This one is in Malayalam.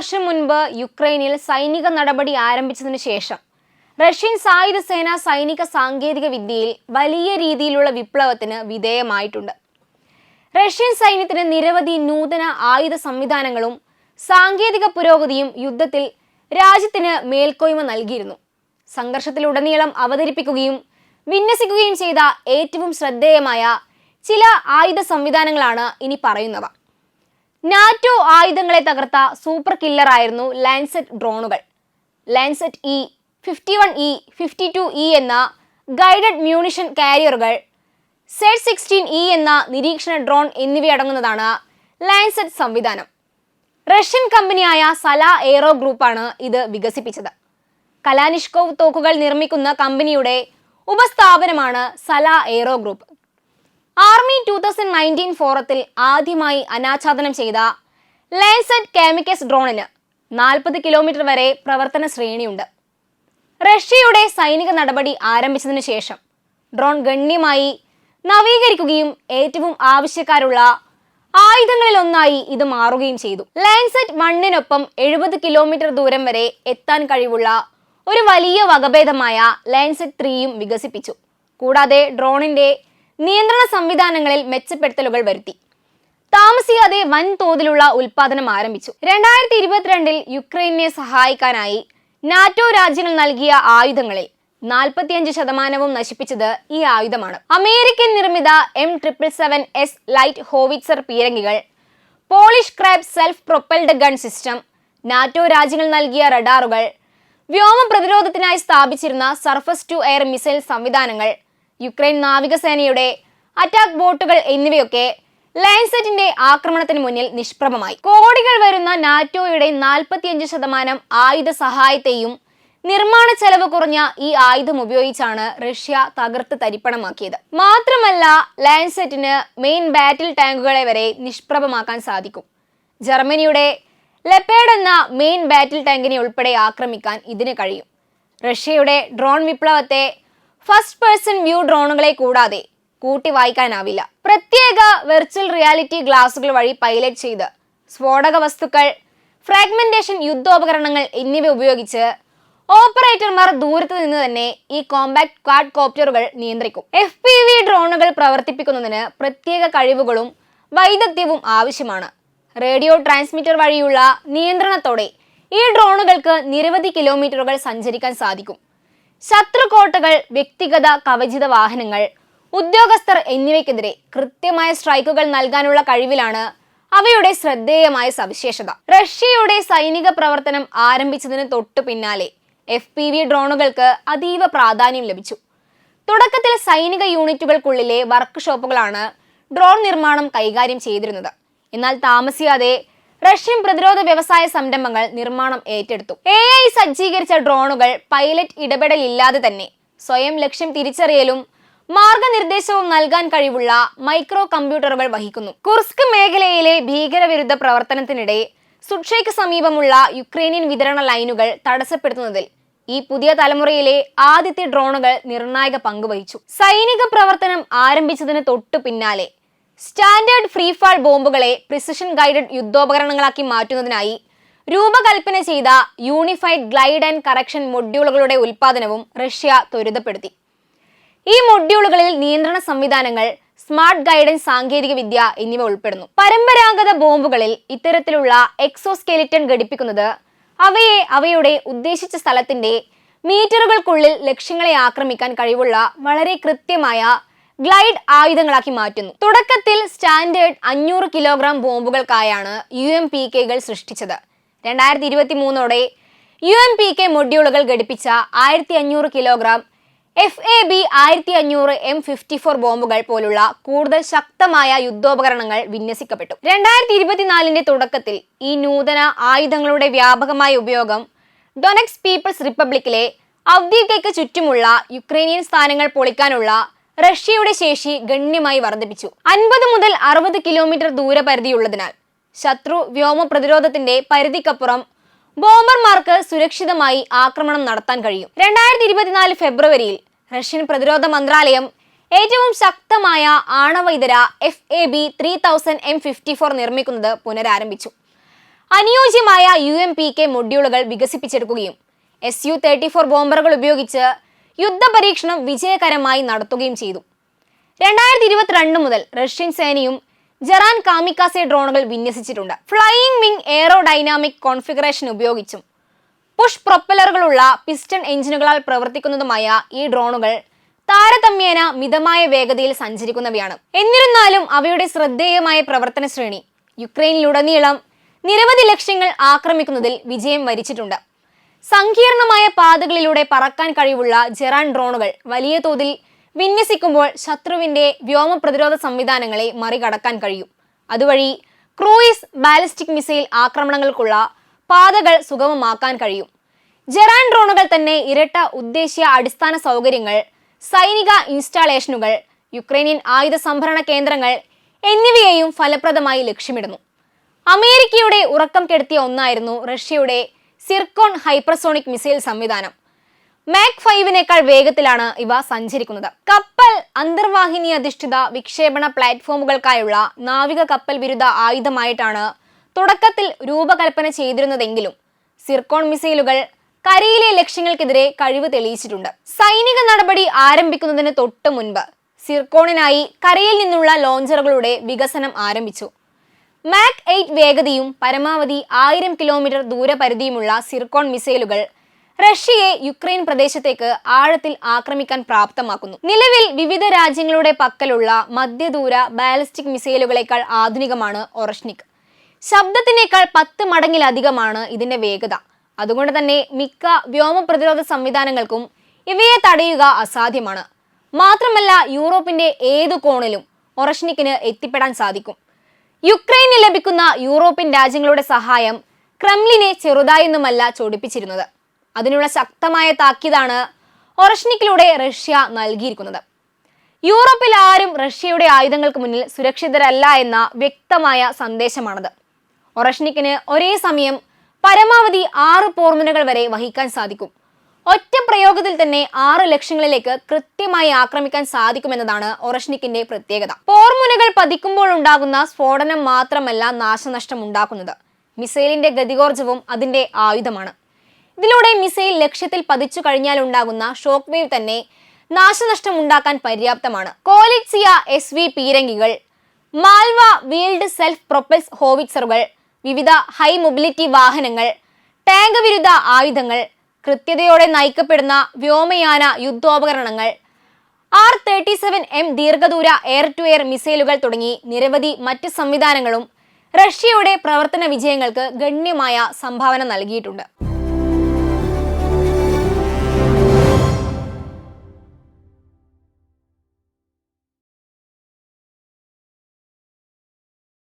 വർഷം മുൻപ് യുക്രൈനിൽ സൈനിക നടപടി ആരംഭിച്ചതിനു ശേഷം റഷ്യൻ സായുധ സേന സൈനിക സാങ്കേതിക വിദ്യയിൽ വലിയ രീതിയിലുള്ള വിപ്ലവത്തിന് വിധേയമായിട്ടുണ്ട്. റഷ്യൻ സൈന്യത്തിന് നിരവധി നൂതന ആയുധ സംവിധാനങ്ങളും സാങ്കേതിക പുരോഗതിയും യുദ്ധത്തിൽ രാജ്യത്തിന് മേൽക്കോയ്മ നൽകിയിരുന്നു. സംഘർഷത്തിലുടനീളം അവതരിപ്പിക്കുകയും വിന്യസിക്കുകയും ചെയ്ത ഏറ്റവും ശ്രദ്ധേയമായ ചില ആയുധ സംവിധാനങ്ങളാണ് ഇനി പറയുന്നവ. നാറ്റോ ആയുധങ്ങളെ തകർത്ത സൂപ്പർ കില്ലർ ആയിരുന്നു ലാൻസെറ്റ് ഡ്രോണുകൾ. Lancet E fifty one E fifty two E എന്ന ഗൈഡഡ് മ്യൂണിഷൻ കാരിയറുകൾ സെറ്റ് സിക്സ്റ്റീൻ ഇ എന്ന നിരീക്ഷണ ഡ്രോൺ എന്നിവയടങ്ങുന്നതാണ് ലാൻസെറ്റ് സംവിധാനം. റഷ്യൻ കമ്പനിയായ സല എയ്റോ ഗ്രൂപ്പാണ് ഇത് വികസിപ്പിച്ചത്. കലാനിഷ്കോവ് തോക്കുകൾ നിർമ്മിക്കുന്ന കമ്പനിയുടെ ഉപസ്ഥാപനമാണ് Zala Aero Group Army two thousand nineteen ഫോറത്തിൽ ആദ്യമായി അനാച്ഛാദനം ചെയ്ത ലേസറ്റ് കാമിക്കസ് ഡ്രോണിന് നാൽപ്പത് കിലോമീറ്റർ വരെ പ്രവർത്തന ശ്രേണിയുണ്ട്. റഷ്യയുടെ സൈനിക നടപടി ആരംഭിച്ചതിനു ശേഷം ഡ്രോൺ ഗണ്യമായി നവീകരിക്കുകയും ഏറ്റവും ആവശ്യക്കാരുള്ള ആയുധങ്ങളിലൊന്നായി ഇത് മാറുകയും ചെയ്തു. ലാൻസെറ്റ് മണ്ണിനൊപ്പം എഴുപത് കിലോമീറ്റർ ദൂരം വരെ എത്താൻ കഴിവുള്ള ഒരു വലിയ വകഭേദമായ ലാൻസെറ്റ് ത്രീയും വികസിപ്പിച്ചു. കൂടാതെ ഡ്രോണിന്റെ നിയന്ത്രണ സംവിധാനങ്ങളിൽ മെച്ചപ്പെടുത്തലുകൾ വരുത്തി. താമസിയാതെ വൻതോതിലുള്ള ഉൽപാദനം ആരംഭിച്ചു. രണ്ടായിരത്തി ഇരുപത്തിരണ്ടിൽ യുക്രൈനെ സഹായിക്കാനായി നാറ്റോ രാജ്യങ്ങൾ നൽകിയ ആയുധങ്ങളിൽ നാൽപ്പത്തിയഞ്ച് ശതമാനവും നശിപ്പിച്ചത് ഈ ആയുധമാണ്. അമേരിക്കൻ നിർമ്മിത M triple seven S light howitzer പീരങ്കികൾ Polish Krab self propelled gun system NATO രാജ്യങ്ങൾ നൽകിയ റഡാറുകൾ വ്യോമ പ്രതിരോധത്തിനായി സ്ഥാപിച്ചിരുന്ന സർഫസ് ടു എയർ മിസൈൽ സംവിധാനങ്ങൾ യുക്രൈൻ നാവികസേനയുടെ അറ്റാക്ക് ബോട്ടുകൾ എന്നിവയൊക്കെ ലയൻസെറ്റിന്റെ ആക്രമണത്തിന് മുന്നിൽ നിഷ്പ്രഭമായി. കോടികൾ വരുന്ന നാറ്റോയുടെ നാൽപ്പത്തിയഞ്ച് ശതമാനം ആയുധ സഹായത്തെയും നിർമ്മാണ ചെലവ് കുറഞ്ഞ ഈ ആയുധം ഉപയോഗിച്ചാണ് റഷ്യ തകർത്ത് തരിപ്പണമാക്കിയത്. മാത്രമല്ല ലാൻസെറ്റിന് മെയിൻ ബാറ്റിൽ ടാങ്കുകളെ വരെ നിഷ്പ്രഭമാക്കാൻ സാധിക്കും. ജർമ്മനിയുടെ ലെപ്പേഡ് എന്ന മെയിൻ ബാറ്റിൽ ടാങ്കിനെ ഉൾപ്പെടെ ആക്രമിക്കാൻ ഇതിന് കഴിയും. റഷ്യയുടെ ഡ്രോൺ വിപ്ലവത്തെ ഫസ്റ്റ് പേഴ്സൺ വ്യൂ ഡ്രോണുകളെ കൂടാതെ കൂട്ടി വായിക്കാനാവില്ല. പ്രത്യേക വെർച്വൽ റിയാലിറ്റി ഗ്ലാസുകൾ വഴി പൈലറ്റ് ചെയ്ത് സ്ഫോടക വസ്തുക്കൾ ഫ്രാഗ്മെന്റേഷൻ യുദ്ധോപകരണങ്ങൾ എന്നിവ ഉപയോഗിച്ച് ഓപ്പറേറ്റർമാർ ദൂരത്ത് നിന്ന് തന്നെ ഈ കോമ്പാക്ട് ക്വാഡ് കോപ്റ്ററുകൾ നിയന്ത്രിക്കും. എഫ് പി വി ഡ്രോണുകൾ പ്രവർത്തിപ്പിക്കുന്നതിന് പ്രത്യേക കഴിവുകളും വൈദഗ്ധ്യവും ആവശ്യമാണ്. റേഡിയോ ട്രാൻസ്മിറ്റർ വഴിയുള്ള നിയന്ത്രണത്തോടെ ഈ ഡ്രോണുകൾക്ക് നിരവധി കിലോമീറ്ററുകൾ സഞ്ചരിക്കാൻ സാധിക്കും. ശത്രുകോട്ടകൾ വ്യക്തിഗത കവചിത വാഹനങ്ങൾ ഉദ്യോഗസ്ഥർ എന്നിവയ്ക്കെതിരെ കൃത്യമായ സ്ട്രൈക്കുകൾ നൽകാനുള്ള കഴിവിലാണ് അവയുടെ ശ്രദ്ധേയമായ സവിശേഷത. റഷ്യയുടെ സൈനിക പ്രവർത്തനം ആരംഭിച്ചതിന് തൊട്ടു പിന്നാലെ എഫ് പി വി ഡ്രോണുകൾക്ക് അതീവ പ്രാധാന്യം ലഭിച്ചു. തുടക്കത്തിൽ സൈനിക യൂണിറ്റുകൾക്കുള്ളിലെ വർക്ക് ഷോപ്പുകളാണ് ഡ്രോൺ നിർമ്മാണം കൈകാര്യം ചെയ്തിരുന്നത്. എന്നാൽ താമസിയാതെ റഷ്യൻ പ്രതിരോധ വ്യവസായ സംരംഭങ്ങൾ നിർമ്മാണം ഏറ്റെടുത്തു. എ ഐ സജ്ജീകരിച്ച ഡ്രോണുകൾ പൈലറ്റ് ഇടപെടലില്ലാതെ തന്നെ സ്വയം ലക്ഷ്യം തിരിച്ചറിയലും മാർഗനിർദ്ദേശവും നൽകാൻ കഴിവുള്ള മൈക്രോ കമ്പ്യൂട്ടറുകൾ വഹിക്കുന്നു. കുർസ്ക് മേഖലയിലെ ഭീകരവിരുദ്ധ പ്രവർത്തനത്തിനിടെ സുക്ഷയ്ക്ക് സമീപമുള്ള യുക്രൈനിയൻ വിതരണ ലൈനുകൾ തടസ്സപ്പെടുത്തുന്നതിൽ ഈ പുതിയ തലമുറയിലെ ആദ്യത്തെ ഡ്രോണുകൾ നിർണായക പങ്കുവഹിച്ചു സൈനിക പ്രവർത്തനം ആരംഭിച്ചതിന് തൊട്ടു പിന്നാലെ സ്റ്റാൻഡേർഡ് ഫ്രീഫാൾ ബോംബുകളെ പ്രിസിഷൻ ഗൈഡഡ് യുദ്ധോപകരണങ്ങളാക്കി മാറ്റുന്നതിനായി രൂപകൽപ്പന ചെയ്ത യൂണിഫൈഡ് ഗ്ലൈഡ് ആൻഡ് കറക്ഷൻ മൊഡ്യൂളുകളുടെ ഉൽപ്പാദനവും റഷ്യ ത്വരിതപ്പെടുത്തി. ഈ മൊഡ്യൂളുകളിൽ നിയന്ത്രണ സംവിധാനങ്ങൾ സ്മാർട്ട് ഗൈഡൻസ് സാങ്കേതിക വിദ്യ എന്നിവ ഉൾപ്പെടുന്നു. പരമ്പരാഗത ബോംബുകളിൽ ഇത്തരത്തിലുള്ള എക്സോസ്കെലിറ്റൺ ഘടിപ്പിക്കുന്നത് അവയെ അവയുടെ ഉദ്ദേശിച്ച സ്ഥലത്തിന്റെ മീറ്ററുകൾക്കുള്ളിൽ ലക്ഷ്യങ്ങളെ ആക്രമിക്കാൻ കഴിവുള്ള വളരെ കൃത്യമായ ഗ്ലൈഡ് ആയുധങ്ങളാക്കി മാറ്റുന്നു. തുടക്കത്തിൽ സ്റ്റാൻഡേർഡ് അഞ്ഞൂറ് കിലോഗ്രാം ബോംബുകൾക്കായാണ് യു എം പി കെകൾ സൃഷ്ടിച്ചത്. രണ്ടായിരത്തി ഇരുപത്തി മൂന്നോടെ യു എം പി കെ മൊഡ്യൂളുകൾ ഘടിപ്പിച്ച ആയിരത്തി അഞ്ഞൂറ് കിലോഗ്രാം എഫ് എ ബി ആയിരത്തി അഞ്ഞൂറ് എം ഫിഫ്റ്റി ഫോർ ബോംബുകൾ പോലുള്ള കൂടുതൽ ശക്തമായ യുദ്ധോപകരണങ്ങൾ വിന്യസിക്കപ്പെട്ടു. രണ്ടായിരത്തി ഇരുപത്തിനാലിന്റെ തുടക്കത്തിൽ ഈ നൂതന ആയുധങ്ങളുടെ വ്യാപകമായ ഉപയോഗം ഡൊനെക്സ് പീപ്പിൾസ് റിപ്പബ്ലിക്കിലെ അവ്ദീകയ്ക്ക് ചുറ്റുമുള്ള യുക്രൈനിയൻ സ്ഥാനങ്ങൾ പൊളിക്കാനുള്ള റഷ്യയുടെ ശേഷി ഗണ്യമായി വർദ്ധിപ്പിച്ചു. അൻപത് മുതൽ അറുപത് കിലോമീറ്റർ ദൂരപരിധിയുള്ളതിനാൽ ശത്രു വ്യോമ പ്രതിരോധത്തിന്റെ പരിധിക്കപ്പുറം ബോംബർമാർക്ക് സുരക്ഷിതമായി ആക്രമണം നടത്താൻ കഴിയും. രണ്ടായിരത്തി ഇരുപത്തിനാല് ഫെബ്രുവരിയിൽ റഷ്യൻ പ്രതിരോധ മന്ത്രാലയം ഏറ്റവും ശക്തമായ ആണവ ഇതര F A B three thousand M fifty four നിർമ്മിക്കുന്നത് പുനരാരംഭിച്ചു. അനുയോജ്യമായ യു എം പി കെ മൊഡ്യൂളുകൾ വികസിപ്പിച്ചെടുക്കുകയും എസ് യു തേർട്ടി ഫോർ ബോംബറുകൾ ഉപയോഗിച്ച് യുദ്ധപരീക്ഷണം വിജയകരമായി നടത്തുകയും ചെയ്തു. രണ്ടായിരത്തി ഇരുപത്തിരണ്ട് മുതൽ റഷ്യൻ സേനയും ജറാൻ കാമിക്കാസെ ഡ്രോണുകൾ വിന്യസിച്ചിട്ടുണ്ട്. ഫ്ലൈയിങ് വിങ് എയറോഡൈനാമിക് കോൺഫിഗറേഷൻ ഉപയോഗിച്ചും പുഷ് പ്രൊപ്പലറുകളുള്ള പിസ്റ്റൺ എഞ്ചിനുകളാൽ പ്രവർത്തിക്കുന്നതുമായ ഈ ഡ്രോണുകൾ താരതമ്യേന മിതമായ വേഗതയിൽ സഞ്ചരിക്കുന്നവയാണ്. എന്നിരുന്നാലും അവയുടെ ശ്രദ്ധേയമായ പ്രവർത്തന ശ്രേണി യുക്രൈനിലുടനീളം നിരവധി ലക്ഷ്യങ്ങൾ ആക്രമിക്കുന്നതിൽ വിജയം വരിച്ചിട്ടുണ്ട്. സങ്കീർണമായ പാതകളിലൂടെ പറക്കാൻ കഴിവുള്ള ജെറാൻ ഡ്രോണുകൾ വലിയ തോതിൽ വിന്യസിക്കുമ്പോൾ ശത്രുവിന്റെ വ്യോമ പ്രതിരോധ സംവിധാനങ്ങളെ മറികടക്കാൻ കഴിയും. അതുവഴി ക്രൂയിസ് ബാലിസ്റ്റിക് മിസൈൽ ആക്രമണങ്ങൾക്കുള്ള പാതകൾ സുഗമമാക്കാൻ കഴിയും. ജെറാൻ ഡ്രോണുകൾ തന്നെ ഇരട്ട ഉദ്ദേശ്യ അടിസ്ഥാന സൗകര്യങ്ങൾ സൈനിക ഇൻസ്റ്റാളേഷനുകൾ യുക്രൈനിയൻ ആയുധ സംഭരണ കേന്ദ്രങ്ങൾ എന്നിവയെയും ഫലപ്രദമായി ലക്ഷ്യമിടുന്നു. അമേരിക്കയുടെ ഉറക്കം കെടുത്തിയ ഒന്നായിരുന്നു റഷ്യയുടെ സിർക്കോൺ ഹൈപ്രസോണിക് മിസൈൽ സംവിധാനം. മാക് ഫൈവിനേക്കാൾ വേഗത്തിലാണ് ഇവ സഞ്ചരിക്കുന്നത്. കപ്പൽ അന്തർവാഹിനി അധിഷ്ഠിത വിക്ഷേപണ പ്ലാറ്റ്ഫോമുകൾക്കായുള്ള നാവിക കപ്പൽ വിരുദ്ധ ആയുധമായിട്ടാണ് തുടക്കത്തിൽ രൂപകൽപ്പന ചെയ്തിരുന്നതെങ്കിലും സിർക്കോൺ മിസൈലുകൾ കരയിലെ ലക്ഷ്യങ്ങൾക്കെതിരെ കഴിവ് തെളിയിച്ചിട്ടുണ്ട്. സൈനിക നടപടി ആരംഭിക്കുന്നതിന് തൊട്ട് മുൻപ് സിർക്കോണിനായി കരയിൽ നിന്നുള്ള ലോഞ്ചറുകളുടെ വികസനം ആരംഭിച്ചു. മാക് എയ്റ്റ് വേഗതയും പരമാവധി ആയിരം കിലോമീറ്റർ ദൂരപരിധിയുമുള്ള സിർക്കോൺ മിസൈലുകൾ റഷ്യയെ യുക്രൈൻ പ്രദേശത്തേക്ക് ആഴത്തിൽ ആക്രമിക്കാൻ പ്രാപ്തമാക്കുന്നു. നിലവിൽ വിവിധ രാജ്യങ്ങളുടെ പക്കലുള്ള മധ്യദൂര ബാലിസ്റ്റിക് മിസൈലുകളേക്കാൾ ആധുനികമാണ് ഒറഷ്നിക് ശബ്ദത്തിനേക്കാൾ പത്ത് മടങ്ങിലധികമാണ് ഇതിന്റെ വേഗത. അതുകൊണ്ട് തന്നെ മിക്ക വ്യോമ പ്രതിരോധ സംവിധാനങ്ങൾക്കും ഇവയെ തടയുക അസാധ്യമാണ്. മാത്രമല്ല യൂറോപ്പിന്റെ ഏതു കോണിലും ഒറഷ്നിക്കിന് എത്തിപ്പെടാൻ സാധിക്കും. യുക്രൈന് ലഭിക്കുന്ന യൂറോപ്യൻ രാജ്യങ്ങളുടെ സഹായം ക്രെംലിനെ ചെറുതായൊന്നുമല്ല ചൊടിപ്പിച്ചിരുന്നത്. അതിനുള്ള ശക്തമായ താക്കീതാണ് ഒറഷ്നിക്കിലൂടെ റഷ്യ നൽകിയിരിക്കുന്നത്. യൂറോപ്പിൽ ആരും റഷ്യയുടെ ആയുധങ്ങൾക്ക് മുന്നിൽ സുരക്ഷിതരല്ല എന്ന വ്യക്തമായ സന്ദേശമാണത്. ഒറഷ്നിക്കിന് ഒരേ സമയം പരമാവധി ആറ് പോർമുനകൾ വരെ വഹിക്കാൻ സാധിക്കും. ഒറ്റ പ്രയോഗത്തിൽ തന്നെ ആറ് ലക്ഷ്യങ്ങളിലേക്ക് കൃത്യമായി ആക്രമിക്കാൻ സാധിക്കുമെന്നതാണ് ഒറഷ്നിക്കിന്റെ പ്രത്യേകത. പോർമുനകൾ പതിക്കുമ്പോൾ ഉണ്ടാകുന്ന സ്ഫോടനം മാത്രമല്ല നാശനഷ്ടം ഉണ്ടാക്കുന്നത്. മിസൈലിന്റെ ഗതികോർജവും അതിന്റെ ആയുധമാണ്. ഇതിലൂടെ മിസൈൽ ലക്ഷ്യത്തിൽ പതിച്ചു കഴിഞ്ഞാൽ ഉണ്ടാകുന്ന ഷോക്ക് വേവ് തന്നെ നാശനഷ്ടം ഉണ്ടാക്കാൻ പര്യാപ്തമാണ്. കോലിറ്റ്സിയ എസ് വി പീരങ്കികൾ മാൽവ വീൽഡ് സെൽഫ് പ്രൊപ്പൽസ് ഹോവിറ്റ്സറുകൾ വിവിധ ഹൈ മൊബിലിറ്റി വാഹനങ്ങൾ ടാങ്ക് വിരുദ്ധ ആയുധങ്ങൾ കൃത്യതയോടെ നയിക്കപ്പെടുന്ന വ്യോമയാന യുദ്ധോപകരണങ്ങൾ. ആർ തേർട്ടി സെവൻ എം ദീർഘദൂര എയർ ടു എയർ മിസൈലുകൾ തുടങ്ങി നിരവധി മറ്റ് സംവിധാനങ്ങളും റഷ്യയുടെ പ്രവർത്തന വിജയങ്ങൾക്ക് ഗണ്യമായ സംഭാവന നൽകിയിട്ടുണ്ട്.